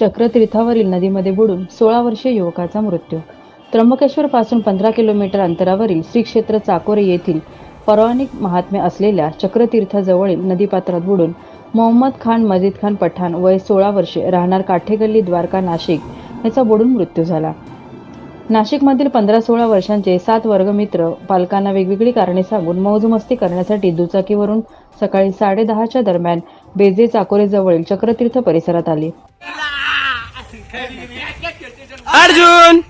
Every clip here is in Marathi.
चक्रतीर्थावरील नदीमध्ये बुडून सोळा वर्षीय युवकाचा मृत्यू. त्र्यंबकेश्वर पासून पंधरा किलोमीटर अंतरावरील श्री क्षेत्र चाकोरे येथील पौराणिक महात्म्य असलेल्या चक्रतीर्थाजवळील नदीपात्रात बुडून मोहम्मद खान मजीद खान पठाण वय सोळा वर्षे राहणार काठेगल्ली द्वारका नाशिक याचा बुडून मृत्यू झाला. नाशिकमधील पंधरा सोळा वर्षांचे सात वर्गमित्र पालकांना वेगवेगळी कारणे सांगून मौजमस्ती करण्यासाठी दुचाकीवरून सकाळी साडेदहाच्या दरम्यान बेजे चाकोरेजवळील चक्रतीर्थ परिसरात आले. अर्जुन!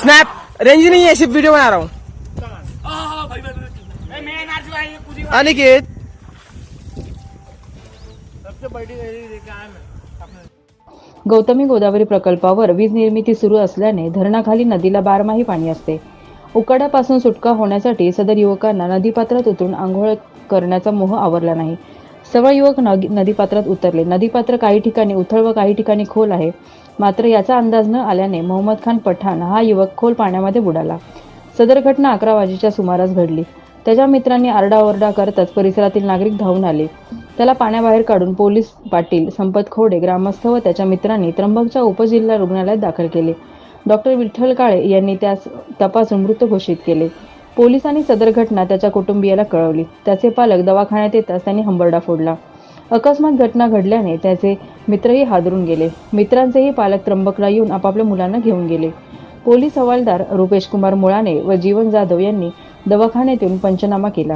स्नैप रेंज नहीं है सिर्फ वीडियो बना रहा हूँ अनिकेत. गौतमी गोदावरी प्रकल्पावर वीज निर्मिती सुरू असल्याने धरणाखाली नदीला बारमाही पाणी असते. उकाड्यापासून सुटका होण्यासाठी सदर युवकांना नदीपात्रात उतरून आंघोळ करण्याचा मोह आवरला नाही. सर्व युवक नग- नदीपात्रात उतरले. नदीपात्र काही ठिकाणी उथळ व काही ठिकाणी खोल आहे. मात्र याचा अंदाज न आल्याने मोहम्मद खान पठाण हा युवक खोल पाण्यामध्ये बुडाला. सदर घटना अकरा वाजेच्या सुमारास घडली. त्याच्या मित्रांनी आरडाओरडा करताच परिसरातील नागरिक धावून आले. त्याला पाण्याबाहेर काढून पोलीस पाटील संपत खोडे ग्रामस्थ व त्याच्या मित्रांनी त्र्यंबकच्या उपजिल्हा रुग्णालयात दाखल केले. डॉक्टर विठ्ठल काळे यांनी त्यास तपासून मृत घोषित केले. पोलिसांनी सदर घटना त्याच्या कुटुंबियाला कळवली. त्याचे पालक दवाखान्यात येताच त्यांनी हंबरडा फोडला. अकस्मात घटना घडल्याने त्याचे मित्रही हादरून गेले. मित्रांचेही पालक त्र्यंबकला येऊन आपापल्या मुलांना घेऊन गेले. पोलीस हवालदार रुपेश कुमार मुळाने व जीवन जाधव यांनी दवाखान्यात येऊन पंचनामा केला.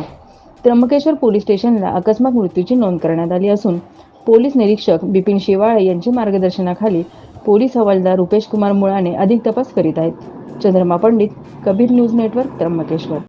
त्र्यंबकेश्वर पोलीस स्टेशनला अकस्मात मृत्यूची नोंद करण्यात आली असून पोलीस निरीक्षक बिपिन शेवाळे यांच्या मार्गदर्शनाखाली पोलीस हवालदार रुपेश कुमार मुळाने अधिक तपास करीत आहेत. Chandrama Pandit Kabir news network Trimbakeshwar.